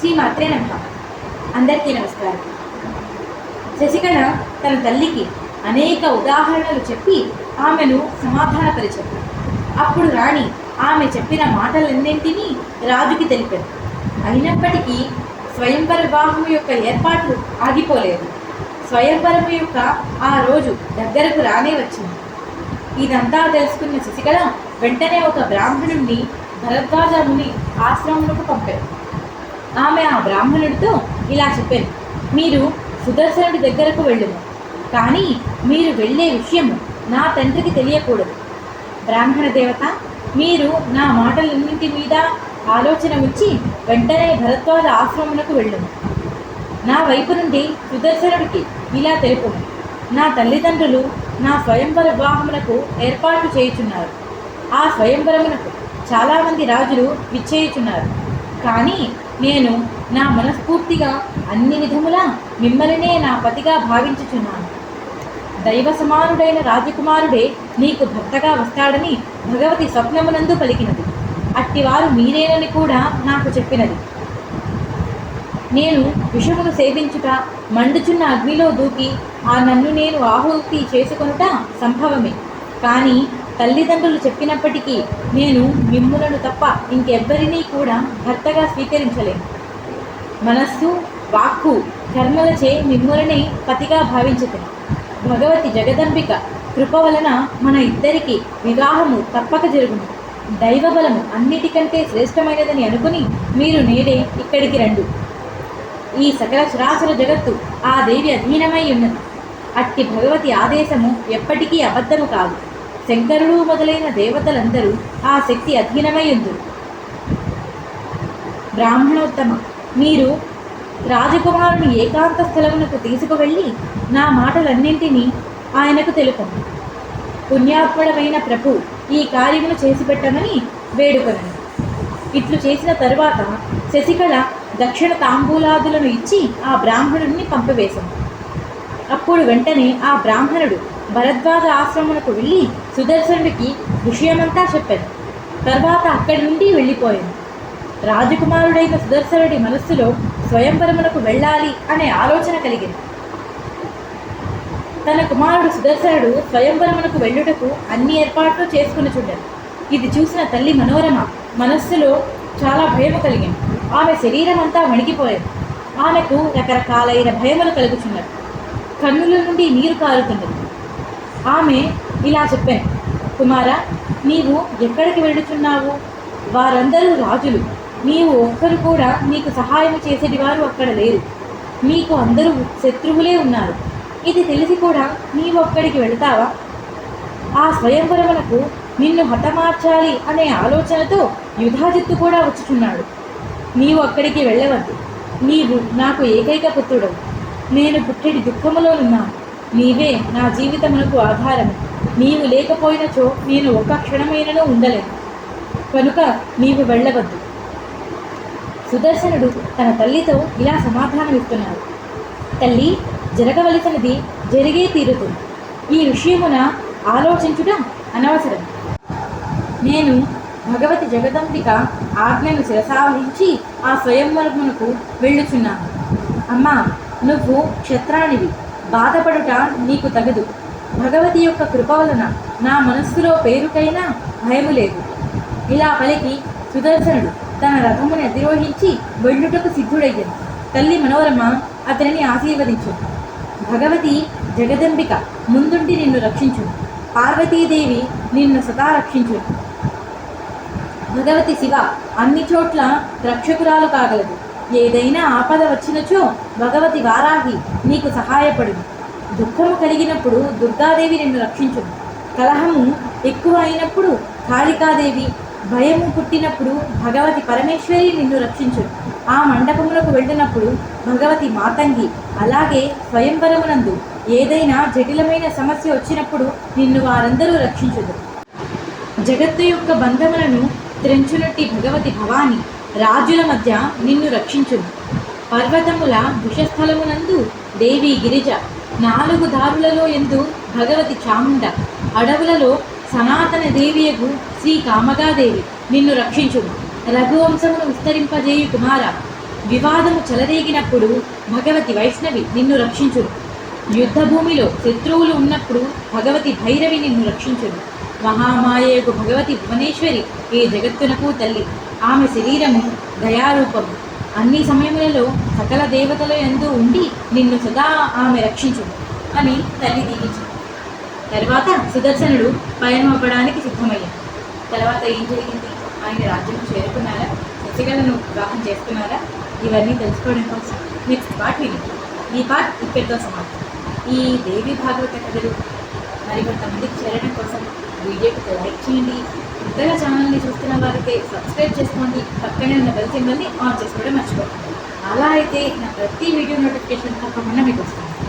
శ్రీ నమ అందరికీ నమస్కారం. శశికళ తన తల్లికి అనేక ఉదాహరణలు చెప్పి ఆమెను సమాధానపరిచారు అప్పుడు రాణి ఆమె చెప్పిన మాటలన్నింటినీ రాజుకి తెలిపారు అయినప్పటికీ స్వయంవర వివాహం యొక్క ఏర్పాట్లు ఆగిపోలేదు. స్వయంవరం యొక్క ఆ రోజు దగ్గరకు రానే వచ్చింది. ఇదంతా తెలుసుకున్న శశికళ వెంటనే ఒక బ్రాహ్మణుణ్ణి భరద్వాజ ముని ఆశ్రమమునకు పంపారు ఆమె ఆ బ్రాహ్మణుడితో ఇలా చెప్పారు మీరు సుదర్శనుడి దగ్గరకు వెళ్ళుము కానీ మీరు వెళ్ళే విషయము నా తండ్రికి తెలియకూడదు. బ్రాహ్మణ దేవత మీరు నా మాటలన్నింటి మీద ఆలోచన వచ్చి వెంటనే భరద్వాజ ఆశ్రమమునకు వెళ్ళుము. నా వైపు నుండి సుదర్శనుడికి ఇలా తెలుపుము నా తల్లిదండ్రులు నా స్వయంవర వివాహమునకు ఏర్పాటు చేయుచున్నారు. ఆ స్వయంవరమునకు చాలామంది రాజులు విచ్చేయుచున్నారు కానీ నేను నా మనస్ఫూర్తిగా అన్ని విధములా మిమ్మల్నే నా పతిగా భావించుచున్నాను. దైవ సమానుడైన రాజకుమారుడే నీకు భర్తగా వస్తాడని భగవతి స్వప్నమునందు పలికినది. అట్టివారు మీరేనని కూడా నాకు చెప్పినది. నేను విషమును సేవించుట మండుచున్న అగ్నిలో దూకి ఆ నన్ను నేను ఆహుతి చేసుకొనుట సంభవమే. కానీ తల్లిదండ్రులు చెప్పినప్పటికీ నేను మిమ్ములను తప్ప ఇంకెవ్వరినీ కూడా భర్తగా స్వీకరించలేను. మనస్సు వాక్కు కర్మలచే మిమ్ములనే పతిగా భావించుతాను భగవతి జగదంబిక కృప వలన మన ఇద్దరికి వివాహము తప్పక జరుగును. దైవబలము అన్నిటికంటే శ్రేష్టమైనదని అనుకుని మీరు నేడే ఇక్కడికి రండు. ఈ సకల చరాచర జగత్తు ఆ దేవి అధీనమై ఉన్నది. అట్టి భగవతి ఆదేశము ఎప్పటికీ అబద్ధము కాదు. శంకరుడు మొదలైన దేవతలందరూ ఆ శక్తి అధీనమై బ్రాహ్మణోత్తమ మీరు రాజకుమారుని ఏకాంత స్థలమునకు తీసుకువెళ్ళి నా మాటలన్నింటినీ ఆయనకు తెలుపండి. పుణ్యాత్ముడమైన ప్రభు ఈ కార్యమును చేసి పెట్టమని వేడుకొనను. ఇట్లు చేసిన తరువాత శశికళ దక్షిణ తాంబూలాదులను ఇచ్చి ఆ బ్రాహ్మణుడిని పంపివేశాను అప్పుడు వెంటనే ఆ బ్రాహ్మణుడు భరద్వాజ ఆశ్రమమునకు వెళ్ళి సుదర్శనుడికి విషయమంతా చెప్పాను. తర్వాత అక్కడి నుండి వెళ్ళిపోయాను. రాజకుమారుడైన సుదర్శనుడి మనస్సులో స్వయంవరమునకు వెళ్ళాలి అనే ఆలోచన కలిగింది. తన కుమారుడు సుదర్శనుడు స్వయంవరమునకు వెళ్ళుటకు అన్ని ఏర్పాట్లు చేసుకుని చూడారు ఇది చూసిన తల్లి మనోరమ మనస్సులో చాలా భయం కలిగింది. ఆమె శరీరం అంతా వణికిపోయింది. ఆమెకు రకరకాలైన భయములు కలుగుచున్నది కన్నుల నుండి నీరు కారుతున్నది. ఆమె ఇలా చెప్పాను కుమారా నీవు ఎక్కడికి వెళ్ళుచున్నావు? వారందరూ రాజులు. నీవు ఒక్కరు కూడా నీకు సహాయం చేసేటి వారు అక్కడ లేరు. నీకు అందరూ శత్రువులే ఉన్నారు. ఇది తెలిసి కూడా నీవు అక్కడికి వెళతావా? ఆ స్వయంవరములకు నిన్ను హతమార్చాలి అనే ఆలోచనతో యుధాజిత్తు కూడా వచ్చుచున్నాడు. నీవు అక్కడికి వెళ్ళవద్దు. నీవు నాకు ఏకైక పుత్రుడు నేను పుట్టెడి దుఃఖములోనున్నాను నీవే నా జీవితమునకు ఆధారము. నీవు లేకపోయినచో నేను ఒక్క క్షణమైనను ఉండలేను. కనుక నీవు వెళ్ళవద్దు. సుదర్శనుడు తన తల్లితో ఇలా సమాధానం ఇస్తున్నాడు తల్లి జరగవలసినది జరిగే తీరుతుంది ఈ విషయమున ఆలోచించుట అనవసరం. నేను భగవతి జగదంబిక ఆజ్ఞను శిరసావహించి ఆ స్వయంవరమునకు వెళ్ళుచున్నాను. అమ్మా నువ్వు క్షత్రానివి. బాధపడుట నీకు తగదు. భగవతి యొక్క కృప వలన నా మనస్సులో పేరుకైనా భయము లేదు. ఇలా పలికి సుదర్శనుడు తన రథమును అధిరోహించి వెళ్ళుటకు సిద్ధుడయ్యాడు. తల్లి మనోరమ అతనిని ఆశీర్వదించు. భగవతి జగదంబిక ముందుండి నిన్ను రక్షించు. పార్వతీదేవి నిన్ను సదా రక్షించు. భగవతి శివ అన్ని చోట్ల రక్షకురాలు కాగలదు. ఏదైనా ఆపద వచ్చినచో భగవతి వారాహి నీకు సహాయపడు దుఃఖము కలిగినప్పుడు దుర్గాదేవి నిన్ను రక్షించు కలహము ఎక్కువ అయినప్పుడు కాళికాదేవి భయము పుట్టినప్పుడు భగవతి పరమేశ్వరి నిన్ను రక్షించు ఆ మండపములకు వెళ్ళినప్పుడు భగవతి మాతంగి అలాగే స్వయంవరమునందు ఏదైనా జటిలమైన సమస్య వచ్చినప్పుడు నిన్ను వారందరూ రక్షించుదు జగత్తు యొక్క బంధములను త్రెంచునట్టి భగవతి భవాని రాజుల మధ్య నిన్ను రక్షించును. పర్వతముల విషస్థలమునందు దేవి గిరిజ నాలుగు దారులలో ఎందు భగవతి చాముండ అడవులలో సనాతన దేవియగు శ్రీ కామగాదేవి నిన్ను రక్షించును. రఘువంశమును విస్తరింపజేయు కుమార వివాదము చెలరేగినప్పుడు భగవతి వైష్ణవి నిన్ను రక్షించును. యుద్ధభూమిలో శత్రువులు ఉన్నప్పుడు భగవతి భైరవి నిన్ను రక్షించును. మహామాయకు భగవతి భువనేశ్వరి ఈ జగత్తునకు తల్లి ఆమె శరీరము దయారూపము అన్ని సమయములలో సకల దేవతల ఎందు ఉండి నిన్ను సదా ఆమె రక్షించు అని తల్లి దీవించింది. తర్వాత సుదర్శనుడు పయనమవ్వడానికి సిద్ధమయ్యాడు. తర్వాత ఏం జరిగింది? ఆయన రాజ్యం చేరుకున్నారా? శశికళను వివాహం చేసుకున్నారా? ఇవన్నీ తెలుసుకోవడం కోసం. నెక్స్ట్ పార్ట్ వినండి ఈ పార్ట్ ఇక్కడితో సమాప్తం. ఈ దేవి భాగవత కథలు మరి కొంతమందికి చేరడం కోసం వీడియోకి లైక్ చేయండి. కొత్తగా ఛానల్ని చూస్తున్న వారైతే సబ్స్క్రైబ్ చేసుకోండి. పక్కనే ఉన్న బెల్ సింబల్ని ఆన్ చేసుకోవడం మర్చిపోకండి. అలా అయితే నా ప్రతి వీడియో నోటిఫికేషన్ తప్పకుండా మీకు వస్తుంది.